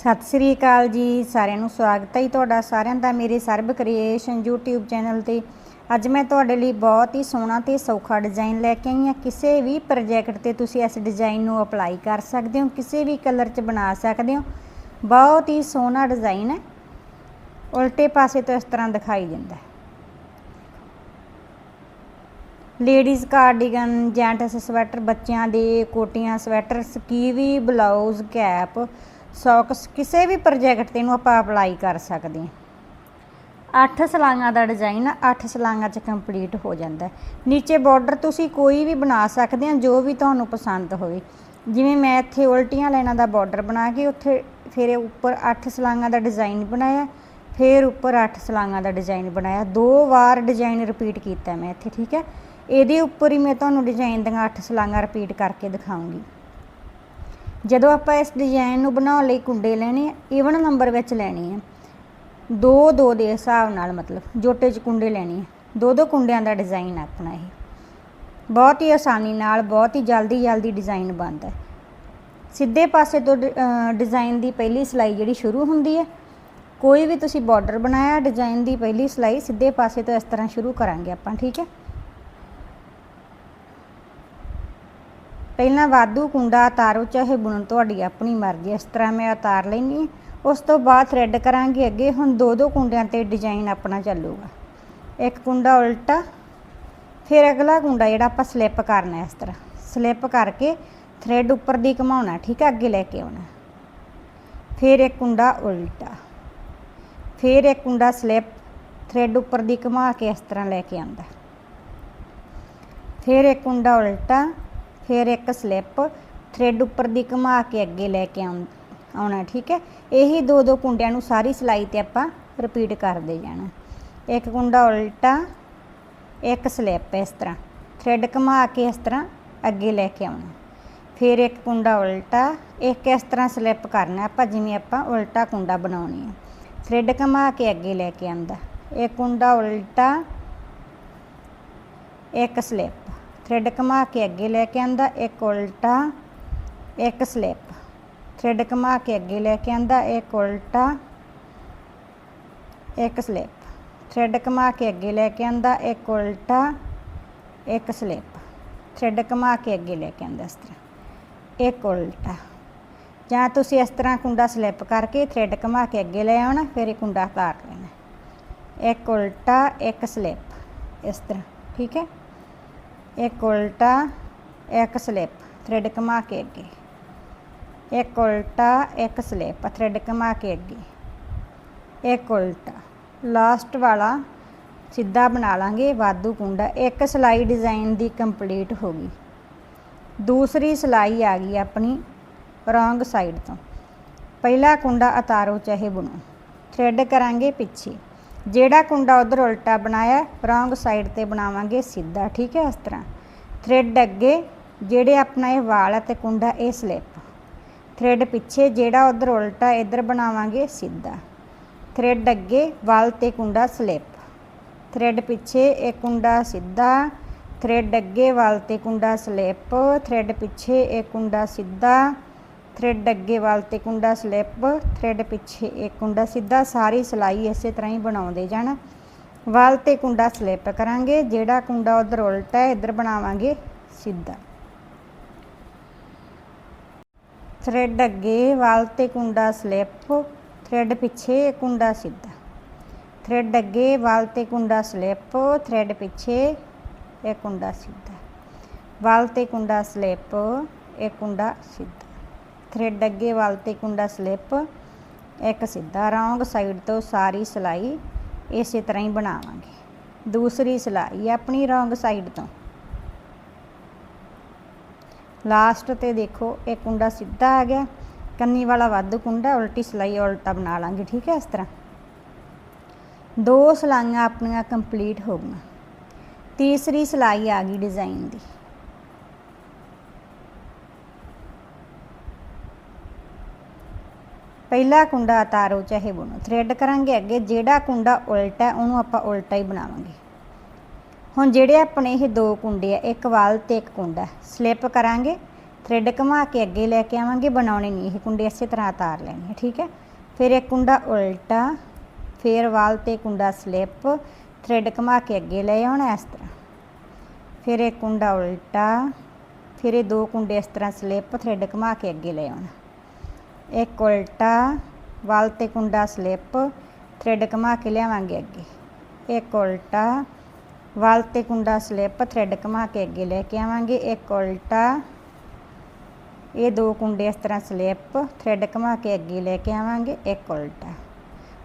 ਸਤਿ ਸ੍ਰੀ ਅਕਾਲ ਜੀ, ਸਾਰਿਆਂ ਨੂੰ ਸਵਾਗਤ ਹੈ ਜੀ ਤੁਹਾਡਾ, ਸਾਰਿਆਂ ਦਾ ਮੇਰੇ ਸਰਬ ਕ੍ਰੀਏਸ਼ਨ YouTube ਚੈਨਲ ਤੇ। ਅੱਜ ਮੈਂ ਤੁਹਾਡੇ ਲਈ ਬਹੁਤ ਹੀ ਸੋਹਣਾ ਤੇ ਸੌਖਾ ਡਿਜ਼ਾਈਨ ਲੈ ਕੇ ਆਈ ਹਾਂ। ਕਿਸੇ ਵੀ ਪ੍ਰੋਜੈਕਟ ਤੇ ਤੁਸੀਂ ਇਸ ਡਿਜ਼ਾਈਨ ਨੂੰ ਅਪਲਾਈ ਕਰ ਸਕਦੇ ਹੋ, ਕਿਸੇ ਵੀ ਕਲਰ 'ਚ ਬਣਾ ਸਕਦੇ ਹੋ। ਬਹੁਤ ਹੀ ਸੋਹਣਾ ਡਿਜ਼ਾਈਨ ਹੈ। ਉਲਟੇ ਪਾਸੇ ਤੋਂ ਇਸ ਤਰ੍ਹਾਂ ਦਿਖਾਈ ਦਿੰਦਾ ਹੈ। ਲੇਡੀਜ਼ ਕਾਰਡੀਗਨ, ਜੈਂਟਸ ਸਵੈਟਰ, ਬੱਚਿਆਂ ਦੇ ਕੋਟੀਆਂ sweater skivvy blouse, cap socks ਕਿਸੇ ਵੀ ਪ੍ਰੋਜੈਕਟ ਤੇ ਨੂੰ ਆਪਾਂ ਅਪਲਾਈ ਕਰ ਸਕਦੇ ਹਾਂ। 8 ਸਲਾਈਆਂ ਦਾ ਡਿਜ਼ਾਈਨ 8 ਸਲਾਈਆਂ ਚ ਕੰਪਲੀਟ ਹੋ ਜਾਂਦਾ ਹੈ। ਨੀਚੇ ਬਾਰਡਰ ਤੁਸੀਂ ਕੋਈ ਵੀ ਬਣਾ ਸਕਦੇ ਹੋ, ਜੋ ਵੀ ਤੁਹਾਨੂੰ ਪਸੰਦ ਹੋਵੇ। ਜਿਵੇਂ ਮੈਂ ਇੱਥੇ ਉਲਟੀਆਂ ਲਾਈਨਾਂ ਦਾ ਬਾਰਡਰ ਬਣਾ ਕੇ ਉੱਥੇ ਫਿਰ ਉੱਪਰ 8 ਸਲਾਈਆਂ ਦਾ ਡਿਜ਼ਾਈਨ ਬਣਾਇਆ, ਫਿਰ ਉੱਪਰ 8 ਸਲਾਈਆਂ ਦਾ ਡਿਜ਼ਾਈਨ ਬਣਾਇਆ। ਦੋ ਵਾਰ ਡਿਜ਼ਾਈਨ ਰਿਪੀਟ ਕੀਤਾ ਮੈਂ ਇੱਥੇ, ਠੀਕ ਹੈ? ਇਹਦੇ ਉੱਪਰ ਹੀ ਮੈਂ ਤੁਹਾਨੂੰ ਡਿਜ਼ਾਈਨ ਦੀਆਂ 8 ਸਲਾਈਆਂ ਰਿਪੀਟ ਕਰਕੇ ਦਿਖਾਉਂਗੀ। ਜਦੋਂ ਆਪਾਂ ਇਸ ਡਿਜ਼ਾਈਨ ਨੂੰ ਬਣਾਉਣ ਲਈ ਕੁੰਡੇ ਲੈਣੇ ਆ ਈਵਨ ਨੰਬਰ ਵਿੱਚ ਲੈਣੇ ਆ, ਦੋ ਦੋ ਦੇ ਹਿਸਾਬ ਨਾਲ ਮਤਲਬ ਜੋਟੇ 'ਚ ਕੁੰਡੇ ਲੈਣੇ ਆ, ਦੋ ਦੋ ਕੁੰਡਿਆਂ ਦਾ ਡਿਜ਼ਾਈਨ ਆਪਣਾ ਇਹ। ਬਹੁਤ ਹੀ ਆਸਾਨੀ ਨਾਲ, ਬਹੁਤ ਹੀ ਜਲਦੀ ਜਲਦੀ ਡਿਜ਼ਾਈਨ ਬਣਦਾ ਹੈ। ਸਿੱਧੇ ਪਾਸੇ ਤੋਂ ਡਿਜ਼ਾਈਨ ਦੀ ਪਹਿਲੀ ਸਿਲਾਈ ਜਿਹੜੀ ਸ਼ੁਰੂ ਹੁੰਦੀ ਹੈ, ਕੋਈ ਵੀ ਤੁਸੀਂ ਬਾਰਡਰ ਬਣਾਇਆ ਡਿਜ਼ਾਈਨ ਦੀ ਪਹਿਲੀ ਸਿਲਾਈ ਸਿੱਧੇ ਪਾਸੇ ਤੋਂ ਇਸ ਤਰ੍ਹਾਂ ਸ਼ੁਰੂ ਕਰਾਂਗੇ ਆਪਾਂ, ਠੀਕ ਹੈ? ਪਹਿਲਾਂ ਵਾਧੂ ਕੁੰਡਾ ਉਤਾਰੋ ਚਾਹੇ ਬੁਣਨ ਤੁਹਾਡੀ ਆਪਣੀ ਮਰਜ਼ੀ ਇਸ ਤਰ੍ਹਾਂ ਮੈਂ ਉਤਾਰ ਲੈਣੀ ਉਸ ਤੋਂ ਬਾਅਦ ਥਰੈਡ ਕਰਾਂਗੇ ਅੱਗੇ, ਹੁਣ ਦੋ ਦੋ ਕੁੰਡਿਆਂ ਤੇ ਡਿਜ਼ਾਈਨ ਆਪਣਾ ਚੱਲੂਗਾ। ਇੱਕ ਕੁੰਡਾ ਉਲਟਾ, ਫਿਰ ਅਗਲਾ ਕੁੰਡਾ ਜਿਹੜਾ ਆਪਾਂ ਸਲਿੱਪ ਕਰਨਾ ਇਸ ਤਰ੍ਹਾਂ। ਸਲਿੱਪ ਕਰਕੇ ਥਰੈਡ ਉੱਪਰ ਦੀ ਘਮਾਉਣਾ, ਠੀਕ ਹੈ ਅੱਗੇ ਲੈ ਕੇ ਆਉਣਾ। ਫਿਰ ਇੱਕ ਕੁੰਡਾ ਉਲਟਾ, ਫਿਰ ਇੱਕ ਕੁੰਡਾ ਸਲਿੱਪ ਥਰੈਡ ਉੱਪਰ ਦੀ ਘਮਾ ਕੇ ਇਸ ਤਰ੍ਹਾਂ ਲੈ ਕੇ ਆਉਂਦਾ। ਫਿਰ ਇੱਕ ਕੁੰਡਾ ਉਲਟਾ ਫਿਰ ਇੱਕ ਸਲਿੱਪ ਥਰੈਡ ਉੱਪਰ ਦੀ ਘੁਮਾ ਕੇ ਅੱਗੇ ਲੈ ਕੇ ਆਉਣਾ, ਠੀਕ ਹੈ? ਇਹੀ ਦੋ ਦੋ ਕੁੰਡਿਆਂ ਨੂੰ ਸਾਰੀ ਸਿਲਾਈ ਤੇ ਆਪਾਂ ਰਿਪੀਟ ਕਰਦੇ ਜਾਣਾ। ਇੱਕ ਕੁੰਡਾ ਉਲਟਾ, ਇੱਕ ਸਲਿੱਪ ਇਸ ਤਰ੍ਹਾਂ। ਥਰੈਡ ਘੁਮਾ ਕੇ ਇਸ ਤਰ੍ਹਾਂ ਅੱਗੇ ਲੈ ਕੇ ਆਉਣਾ। ਫਿਰ ਇੱਕ ਕੁੰਡਾ ਉਲਟਾ, ਇੱਕ ਇਸ ਤਰ੍ਹਾਂ ਸਲਿੱਪ ਕਰਨਾ ਆਪਾਂ, ਜਿਵੇਂ ਆਪਾਂ ਉਲਟਾ ਕੁੰਡਾ ਬਣਾਉਣੀ ਹੈ। ਥਰੈਡ ਘੁਮਾ ਕੇ ਅੱਗੇ ਲੈ ਕੇ ਆਂਦਾ ਇੱਕ ਕੁੰਡਾ ਉਲਟਾ, ਇੱਕ ਸਲਿੱਪ। ਥਰੈਡ ਘੁਮਾ ਕੇ ਅੱਗੇ ਲੈ ਕੇ ਆਂਦਾ, ਇੱਕ ਉਲਟਾ, ਇੱਕ ਸਲਿੱਪ ਥਰੈਡ ਘੁਮਾ ਕੇ ਅੱਗੇ ਲੈ ਕੇ ਆਂਦਾ, ਇੱਕ ਉਲਟਾ, ਇੱਕ ਸਲਿੱਪ ਥਰੈਡ ਘੁਮਾ ਕੇ ਅੱਗੇ ਲੈ ਕੇ ਆਂਦਾ, ਇੱਕ ਉਲਟਾ, ਇੱਕ ਸਲਿੱਪ ਥਰੈਡ ਘੁਮਾ ਕੇ ਅੱਗੇ ਲੈ ਕੇ ਆਂਦਾ ਇਸ ਤਰ੍ਹਾਂ। ਇੱਕ ਉਲਟਾ। ਜਾਂ ਤੁਸੀਂ ਇਸ ਤਰ੍ਹਾਂ ਕੁੰਡਾ ਸਲਿੱਪ ਕਰਕੇ ਥਰੈਡ ਘੁਮਾ ਕੇ ਅੱਗੇ ਲੈ ਆਉਣਾ, ਫਿਰ ਇਹ ਕੁੰਡਾ ਉਤਾਰ ਲੈਣਾ। ਇੱਕ ਉਲਟਾ, ਇੱਕ ਸਲਿੱਪ ਇਸ ਤਰ੍ਹਾਂ। ਠੀਕ ਹੈ? ਇੱਕ ਉਲਟਾ, ਇੱਕ ਸਲਿੱਪ ਥਰੈਡ ਘੁਮਾ ਕੇ ਅੱਗੇ। ਇੱਕ ਉਲਟਾ, ਇੱਕ ਸਲਿੱਪ ਥਰੈਡ ਘੁਮਾ ਕੇ ਅੱਗੇ। ਇੱਕ ਉਲਟਾ। ਲਾਸਟ ਵਾਲਾ ਸਿੱਧਾ ਬਣਾ ਲਾਂਗੇ, ਵਾਧੂ ਕੁੰਡਾ। ਇੱਕ ਸਲਾਈ ਡਿਜ਼ਾਈਨ ਦੀ ਕੰਪਲੀਟ ਹੋ ਗਈ। ਦੂਸਰੀ ਸਲਾਈ ਆ ਗਈ ਆਪਣੀ ਰੋਂਗ ਸਾਈਡ ਤੋਂ। ਪਹਿਲਾ ਕੁੰਡਾ ਉਤਾਰੋ ਚਾਹੇ ਬੁਣੋ। ਥਰੈਡ ਕਰਾਂਗੇ ਪਿੱਛੇ। ਜਿਹੜਾ ਕੁੰਡਾ ਉਧਰ ਉਲਟਾ ਬਣਾਇਆ ਰੋਂਗ ਸਾਈਡ ਤੇ ਬਣਾਵਾਂਗੇ ਸਿੱਧਾ, ਠੀਕ ਹੈ, ਇਸ ਤਰ੍ਹਾਂ। ਥਰੈਡ ਅੱਗੇ, ਜਿਹੜੇ ਆਪਣਾ ਇਹ ਵਾਲ ਹੈ ਤੇ ਕੁੰਡਾ, ਇਹ ਸਲਿੱਪ ਥਰੈਡ ਪਿੱਛੇ, ਜਿਹੜਾ ਉਧਰ ਉਲਟਾ, ਇੱਧਰ ਬਣਾਵਾਂਗੇ ਸਿੱਧਾ। ਥਰੈਡ ਅੱਗੇ, ਵਾਲ ਤੇ ਕੁੰਡਾ ਸਲਿੱਪ ਥਰੈਡ ਪਿੱਛੇ, ਇਹ ਕੁੰਡਾ ਸਿੱਧਾ। ਥਰੈਡ ਅੱਗੇ, ਵਾਲ ਤੇ ਕੁੰਡਾ ਸਲਿੱਪ ਥਰੈਡ ਪਿੱਛੇ, ਇਹ ਕੁੰਡਾ ਸਿੱਧਾ। ਥਰੈਡ ਅੱਗੇ ਵਾਲ ਤੇ ਕੁੰਡਾ ਸਲਿੱਪ ਥਰੈਡ ਪਿੱਛੇ ਇੱਕ ਕੁੰਡਾ ਸਿੱਧਾ ਸਾਰੀ ਸਿਲਾਈ ਇਸੇ ਤਰ੍ਹਾਂ ਹੀ ਬਣਾਉਂਦੇ ਜਾਣਾ। ਵਾਲ ਤੇ ਕੁੰਡਾ ਸਲਿੱਪ ਕਰਾਂਗੇ, ਜਿਹੜਾ ਕੁੰਡਾ ਉਧਰ ਉਲਟਾ ਹੈ, ਇੱਧਰ ਬਣਾਵਾਂਗੇ ਸਿੱਧਾ। ਥਰੈਡ ਅੱਗੇ ਵਾਲ ਤੇ ਕੁੰਡਾ ਸਲਿੱਪ ਥਰੈਡ ਪਿੱਛੇ ਕੁੰਡਾ ਸਿੱਧਾ। ਥਰੈਡ ਅੱਗੇ ਵਾਲ ਤੇ ਕੁੰਡਾ ਸਲਿੱਪ ਥਰੈਡ ਪਿੱਛੇ ਇਹ ਕੁੰਡਾ ਸਿੱਧਾ। ਵਾਲ ਤੇ ਕੁੰਡਾ ਸਲਿੱਪ ਇਹ ਕੁੰਡਾ ਸਿੱਧਾ। ਥਰੈਡ ਅੱਗੇ ਵੱਲ ਤੇ ਕੁੰਡਾ ਸਲਿੱਪ, ਇੱਕ ਸਿੱਧਾ ਰੌਂਗ ਸਾਈਡ ਤੋਂ ਸਾਰੀ ਸਲਾਈ ਇਸੇ ਤਰ੍ਹਾਂ ਹੀ ਬਣਾਵਾਂਗੇ। ਦੂਸਰੀ ਸਲਾਈ ਆਪਣੀ ਰੌਂਗ ਸਾਈਡ ਤੋਂ। ਲਾਸਟ ਤੇ ਦੇਖੋ, ਇਹ ਕੁੰਡਾ ਸਿੱਧਾ ਆ ਗਿਆ। ਕੰਨੀ ਵਾਲਾ ਵੱਧ ਕੁੰਡਾ, ਉਲਟੀ ਸਲਾਈ ਉਲਟਾ ਬਣਾ ਲਾਂਗੇ, ਠੀਕ ਹੈ, ਇਸ ਤਰ੍ਹਾਂ। ਦੋ ਸਲਾਈਆਂ ਆਪਣੀਆਂ ਕੰਪਲੀਟ ਹੋ ਗਈਆਂ। ਤੀਸਰੀ ਸਲਾਈ ਆ ਗਈ ਡਿਜ਼ਾਈਨ ਦੀ। ਪਹਿਲਾ ਕੁੰਡਾ ਉਤਾਰੋ ਚਾਹੇ ਬੁਣੋ। ਥਰੈਡ ਕਰਾਂਗੇ ਅੱਗੇ, ਜਿਹੜਾ ਕੁੰਡਾ ਉਲਟਾ ਉਹਨੂੰ ਆਪਾਂ ਉਲਟਾ ਹੀ ਬਣਾਵਾਂਗੇ। ਹੁਣ ਜਿਹੜੇ ਆਪਣੇ ਇਹ ਦੋ ਕੁੰਡੇ ਆ, ਇੱਕ ਵਾਲ ਤੇ ਇੱਕ ਕੁੰਡਾ ਸਲਿੱਪ ਕਰਾਂਗੇ ਥ੍ਰੈਡ ਘੁਮਾ ਕੇ ਅੱਗੇ ਲੈ ਕੇ ਆਵਾਂਗੇ, ਬਣਾਉਣੇ ਨਹੀਂ ਇਹ ਕੁੰਡੇ, ਇਸੇ ਤਰ੍ਹਾਂ ਉਤਾਰ ਲੈਣੇ ਠੀਕ ਹੈ? ਫਿਰ ਇੱਕ ਕੁੰਡਾ ਉਲਟਾ, ਫਿਰ ਵਾਲ ਤੇ ਕੁੰਡਾ ਸਲਿੱਪ ਥ੍ਰੈਡ ਘੁਮਾ ਕੇ ਅੱਗੇ ਲੈ ਆਉਣਾ ਇਸ ਤਰ੍ਹਾਂ। ਫਿਰ ਇੱਕ ਕੁੰਡਾ ਉਲਟਾ, ਫਿਰ ਇਹ ਦੋ ਕੁੰਡੇ ਇਸ ਤਰ੍ਹਾਂ ਸਲਿੱਪ ਥ੍ਰੈਡ ਘੁਮਾ ਕੇ ਅੱਗੇ ਲੈ ਆਉਣਾ। ਇੱਕ ਉਲਟਾ, ਵਾਲ ਤੇ ਕੁੰਡਾ ਸਲਿੱਪ ਥ੍ਰੈਡ ਘੁਮਾ ਕੇ ਲਿਆਵਾਂਗੇ ਅੱਗੇ। ਇੱਕ ਉਲਟਾ, ਵਾਲ ਤੇ ਕੁੰਡਾ ਸਲਿੱਪ ਥ੍ਰੈਡ ਘੁਮਾ ਕੇ ਅੱਗੇ ਲੈ ਕੇ ਆਵਾਂਗੇ। ਇੱਕ ਉਲਟਾ, ਇਹ ਦੋ ਕੁੰਡੇ ਇਸ ਤਰ੍ਹਾਂ ਸਲਿੱਪ ਥ੍ਰੈਡ ਘੁਮਾ ਕੇ ਅੱਗੇ ਲੈ ਕੇ ਆਵਾਂਗੇ। ਇੱਕ ਉਲਟਾ,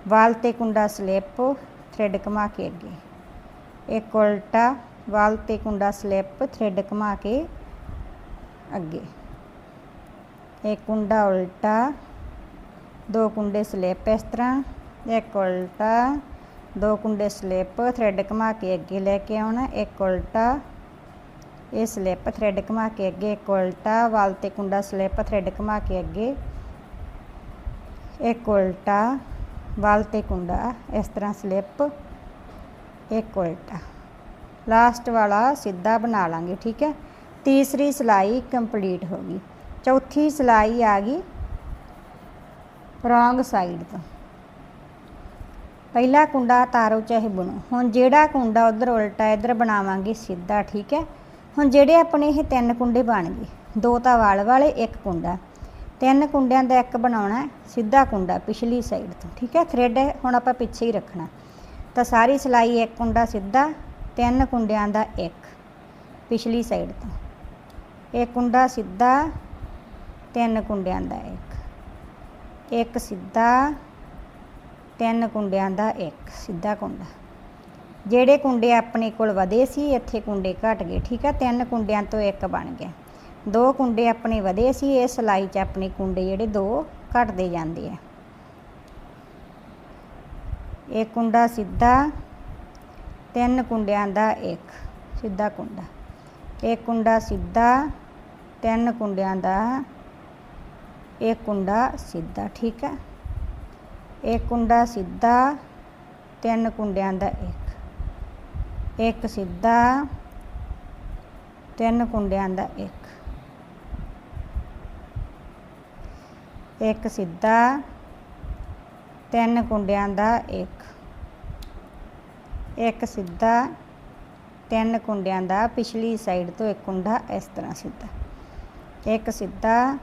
ਵਾਲ ਤੇ ਕੁੰਡਾ ਸਲਿੱਪ ਥ੍ਰੈਡ ਘੁਮਾ ਕੇ ਅੱਗੇ। ਇੱਕ ਉਲਟਾ, ਵਾਲ ਤੇ ਕੁੰਡਾ ਸਲਿੱਪ ਥ੍ਰੈਡ ਘੁਮਾ ਕੇ ਅੱਗੇ। ਇੱਕ ਕੁੰਡਾ ਉਲਟਾ ਦੋ ਕੁੰਡੇ ਸਲਿੱਪ ਇਸ ਤਰ੍ਹਾਂ ਇੱਕ ਉਲਟਾ ਦੋ ਕੁੰਡੇ ਸਲਿੱਪ ਥ੍ਰੈਡ ਘੁਮਾ ਕੇ ਅੱਗੇ ਲੈ ਕੇ ਆਉਣਾ ਇੱਕ ਉਲਟਾ ਇਹ ਸਲਿੱਪ ਥ੍ਰੈਡ ਘੁਮਾ ਕੇ ਅੱਗੇ ਇੱਕ ਉਲਟਾ ਵਾਲ ਤੇ ਕੁੰਡਾ ਸਲਿੱਪ ਥ੍ਰੈਡ ਘੁਮਾ ਕੇ ਅੱਗੇ ਇੱਕ ਉਲਟਾ ਵਾਲ ਤੇ ਕੁੰਡਾ ਇਸ ਤਰ੍ਹਾਂ ਸਲਿੱਪ ਇੱਕ ਉਲਟਾ ਲਾਸਟ ਵਾਲਾ ਸਿੱਧਾ ਬਣਾ ਲਾਂਗੇ ਠੀਕ ਹੈ ਤੀਸਰੀ ਸਿਲਾਈ ਕੰਪਲੀਟ ਹੋ ਗਈ ਚੌਥੀ ਸਿਲਾਈ ਆ ਗਈ ਰੋਂਗ ਸਾਈਡ ਤੋਂ। ਪਹਿਲਾ ਕੁੰਡਾ ਤਾਰੋ ਚਾਹੇ ਬੁਣੋ। ਹੁਣ ਜਿਹੜਾ ਕੁੰਡਾ ਉਧਰ ਉਲਟਾ ਇਧਰ ਬਣਾਵਾਂਗੇ, ਸਿੱਧਾ, ਠੀਕ ਹੈ? ਹੁਣ ਜਿਹੜੇ ਆਪਣੇ ਇਹ ਤਿੰਨ ਕੁੰਡੇ ਬਣ ਗਏ, ਦੋ ਤਾਂ ਵਾਲ ਵਾਲੇ, ਇੱਕ ਕੁੰਡਾ। ਤਿੰਨ ਕੁੰਡਿਆਂ ਦਾ ਇੱਕ ਬਣਾਉਣਾ ਸਿੱਧਾ ਕੁੰਡਾ ਪਿਛਲੀ ਸਾਈਡ ਤੋਂ, ਠੀਕ ਹੈ? ਥ੍ਰੈਡ ਹੁਣ ਆਪਾਂ ਪਿੱਛੇ ਹੀ ਰੱਖਣਾ। ਤਾਂ ਸਾਰੀ ਸਿਲਾਈ ਇੱਕ ਕੁੰਡਾ ਸਿੱਧਾ, ਤਿੰਨ ਕੁੰਡਿਆਂ ਦਾ ਇੱਕ, ਪਿਛਲੀ ਸਾਈਡ ਤੋਂ। ਇਹ ਕੁੰਡਾ ਸਿੱਧਾ ਤਿੰਨ ਕੁੰਡਿਆਂ ਦਾ ਇੱਕ। ਇੱਕ ਸਿੱਧਾ, ਤਿੰਨ ਕੁੰਡਿਆਂ ਦਾ ਇੱਕ, ਸਿੱਧਾ ਕੁੰਡਾ। ਜਿਹੜੇ ਕੁੰਡੇ ਆਪਣੇ ਕੋਲ ਵਧੇ ਸੀ, ਇੱਥੇ ਕੁੰਡੇ ਘਟ ਗਏ, ਠੀਕ ਆ? ਤਿੰਨ ਕੁੰਡਿਆਂ ਤੋਂ ਇੱਕ ਬਣ ਗਿਆ। ਦੋ ਕੁੰਡੇ ਆਪਣੇ ਵਧੇ ਸੀ, ਇਹ ਸਿਲਾਈ 'ਚ ਆਪਣੇ ਕੁੰਡੇ ਜਿਹੜੇ ਦੋ ਘਟਦੇ ਜਾਂਦੇ ਆ। ਇਹ ਕੁੰਡਾ ਸਿੱਧਾ, ਤਿੰਨ ਕੁੰਡਿਆਂ ਦਾ ਇੱਕ, ਸਿੱਧਾ ਕੁੰਡਾ। ਇਹ ਕੁੰਡਾ ਸਿੱਧਾ, ਤਿੰਨ ਕੁੰਡਿਆਂ ਦਾ ਇਹ ਕੁੰਡਾ ਸਿੱਧਾ, ਠੀਕ ਹੈ? ਇਹ ਕੁੰਡਾ ਸਿੱਧਾ, ਤਿੰਨ ਕੁੰਡਿਆਂ ਦਾ ਇੱਕ। ਇੱਕ ਸਿੱਧਾ, ਤਿੰਨ ਕੁੰਡਿਆਂ ਦਾ ਇੱਕ। ਇੱਕ ਸਿੱਧਾ, ਤਿੰਨ ਕੁੰਡਿਆਂ ਦਾ ਇੱਕ। ਇੱਕ ਸਿੱਧਾ, ਤਿੰਨ ਕੁੰਡਿਆਂ ਦਾ, ਪਿਛਲੀ ਸਾਈਡ ਤੋਂ ਇੱਕ ਕੁੰਡਾ ਇਸ ਤਰ੍ਹਾਂ ਸਿੱਧਾ। ਇੱਕ ਸਿੱਧਾ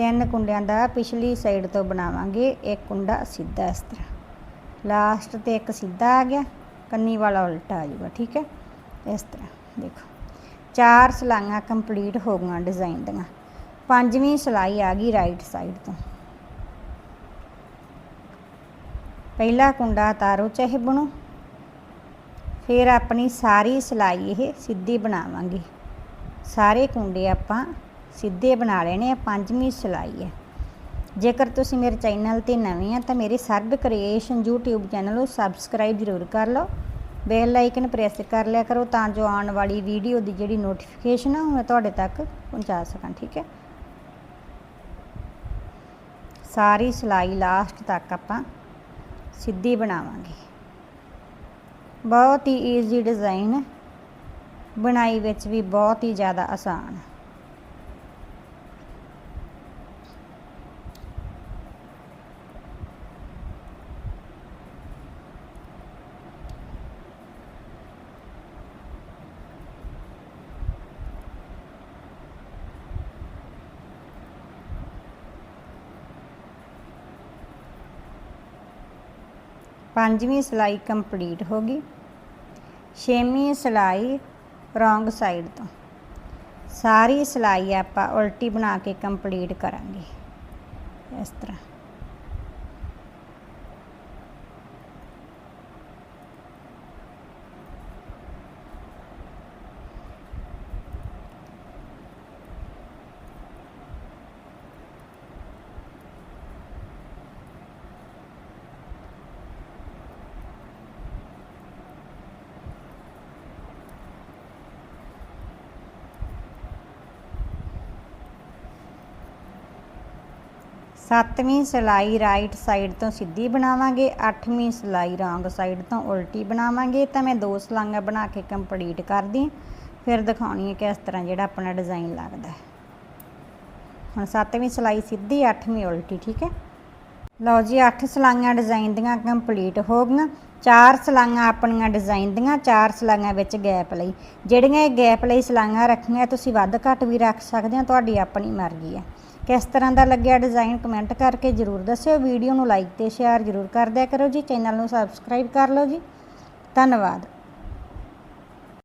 ਤਿੰਨ ਕੁੰਡਿਆਂ ਦਾ ਪਿਛਲੀ ਸਾਈਡ ਤੋਂ ਬਣਾਵਾਂਗੇ। ਇੱਕ ਕੁੰਡਾ ਸਿੱਧਾ ਇਸ ਤਰ੍ਹਾਂ। ਲਾਸਟ ਤੇ ਇੱਕ ਸਿੱਧਾ ਆ ਗਿਆ। ਕੰਨੀ ਵਾਲਾ ਉਲਟਾ ਆ ਜਾਊਗਾ, ਠੀਕ ਹੈ? ਇਸ ਤਰ੍ਹਾਂ, ਦੇਖੋ। ਚਾਰ ਸਲਾਈਆਂ ਕੰਪਲੀਟ ਹੋ ਗਈਆਂ ਡਿਜ਼ਾਈਨ ਦੀਆਂ। ਪੰਜਵੀਂ ਸਲਾਈ ਆ ਗਈ ਰਾਈਟ ਸਾਈਡ ਤੋਂ। ਪਹਿਲਾ ਕੁੰਡਾ ਤਾਰੋ ਚਾਹੇ ਬਣੋ। ਫਿਰ ਆਪਣੀ ਸਾਰੀ ਸਲਾਈ ਇਹ ਸਿੱਧੀ ਬਣਾਵਾਂਗੇ। ਸਾਰੇ ਕੁੰਡੇ ਆਪਾਂ ਸਿੱਧੇ ਬਣਾ ਲੈਣੇ ਆ, ਪੰਜਵੀਂ ਸਿਲਾਈ ਹੈ ਜੇਕਰ ਤੁਸੀਂ ਮੇਰੇ ਚੈਨਲ ਤੇ ਨਵੇਂ ਆ, ਤਾਂ ਮੇਰੇ ਸਰਬ ਕ੍ਰੀਏਸ਼ਨ YouTube ਚੈਨਲ ਨੂੰ ਸਬਸਕ੍ਰਾਈਬ ਜ਼ਰੂਰ ਕਰ ਲਓ। ਬੈਲ ਆਈਕਨ ਪ੍ਰੈਸ ਕਰ ਲਿਆ ਕਰੋ ਤਾਂ ਜੋ ਆਉਣ ਵਾਲੀ ਵੀਡੀਓ ਦੀ ਜਿਹੜੀ ਨੋਟੀਫਿਕੇਸ਼ਨ ਆ, ਉਹ ਮੈਂ ਤੁਹਾਡੇ ਤੱਕ ਪਹੁੰਚਾ ਸਕਾਂ, ਠੀਕ ਹੈ? ਸਾਰੀ ਸਿਲਾਈ ਲਾਸਟ ਤੱਕ ਆਪਾਂ ਸਿੱਧੀ ਬਣਾਵਾਂਗੇ। ਬਹੁਤ ਹੀ ਈਜ਼ੀ ਡਿਜ਼ਾਈਨ ਬਣਾਈ ਵਿੱਚ ਵੀ ਬਹੁਤ ਹੀ ਜ਼ਿਆਦਾ ਆਸਾਨ। ਹੈ ਪੰਜਵੀਂ ਸਿਲਾਈ ਕੰਪਲੀਟ ਹੋ ਗਈ। ਛੇਵੀਂ ਸਿਲਾਈ ਰੋਂਗ ਸਾਈਡ ਤੋਂ। ਸਾਰੀ ਸਿਲਾਈ ਆਪਾਂ ਉਲਟੀ ਬਣਾ ਕੇ ਕੰਪਲੀਟ ਕਰਾਂਗੇ। ਇਸ ਤਰ੍ਹਾਂ। ਸੱਤਵੀਂ ਸਿਲਾਈ ਰਾਈਟ ਸਾਈਡ ਤੋਂ ਸਿੱਧੀ ਬਣਾਵਾਂਗੇ, ਅੱਠਵੀਂ ਸਿਲਾਈ ਰੋਂਗ ਸਾਈਡ ਤੋਂ ਉਲਟੀ ਬਣਾਵਾਂਗੇ। ਤਾਂ ਮੈਂ ਦੋ ਸਲਾਈਆਂ ਬਣਾ ਕੇ ਕੰਪਲੀਟ ਕਰਦੀ ਫਿਰ ਦਿਖਾਉਣੀ ਹੈ ਕਿ ਇਸ ਤਰ੍ਹਾਂ ਜਿਹੜਾ ਆਪਣਾ ਡਿਜ਼ਾਈਨ ਲੱਗਦਾ ਹੈ। ਹੁਣ ਸੱਤਵੀਂ ਸਲਾਈ ਸਿੱਧੀ, ਅੱਠਵੀਂ ਉਲਟੀ, ਠੀਕ ਹੈ? ਲਓ ਜੀ 8 ਸਲਾਈਆਂ ਡਿਜ਼ਾਈਨ ਦੀਆਂ ਕੰਪਲੀਟ ਹੋ ਗਈਆਂ। ਚਾਰ ਸਲਾਈਆਂ ਆਪਣੀਆਂ ਡਿਜ਼ਾਈਨ ਦੀਆਂ, ਚਾਰ ਸਲਾਈਆਂ ਵਿੱਚ ਗੈਪ ਲਈ। ਜਿਹੜੀਆਂ ਇਹ ਗੈਪ ਲਈ ਸਲਾਈਆਂ ਰੱਖੀਆਂ ਤੁਸੀਂ ਵੱਧ ਘੱਟ ਵੀ ਰੱਖ ਸਕਦੇ ਹੋ, ਤੁਹਾਡੀ ਆਪਣੀ ਮਰਜ਼ੀ ਹੈ। ਕਿਸ ਤਰ੍ਹਾਂ ਦਾ ਲੱਗਿਆ ਡਿਜ਼ਾਈਨ ਕਮੈਂਟ ਕਰਕੇ ਜਰੂਰ ਦੱਸਿਓ। ਵੀਡੀਓ ਨੂੰ ਲਾਈਕ ਤੇ ਸ਼ੇਅਰ ਜਰੂਰ ਕਰ ਦਿਆ ਕਰੋ ਜੀ। ਚੈਨਲ ਨੂੰ ਸਬਸਕ੍ਰਾਈਬ ਕਰ ਲਓ ਜੀ। ਧੰਨਵਾਦ।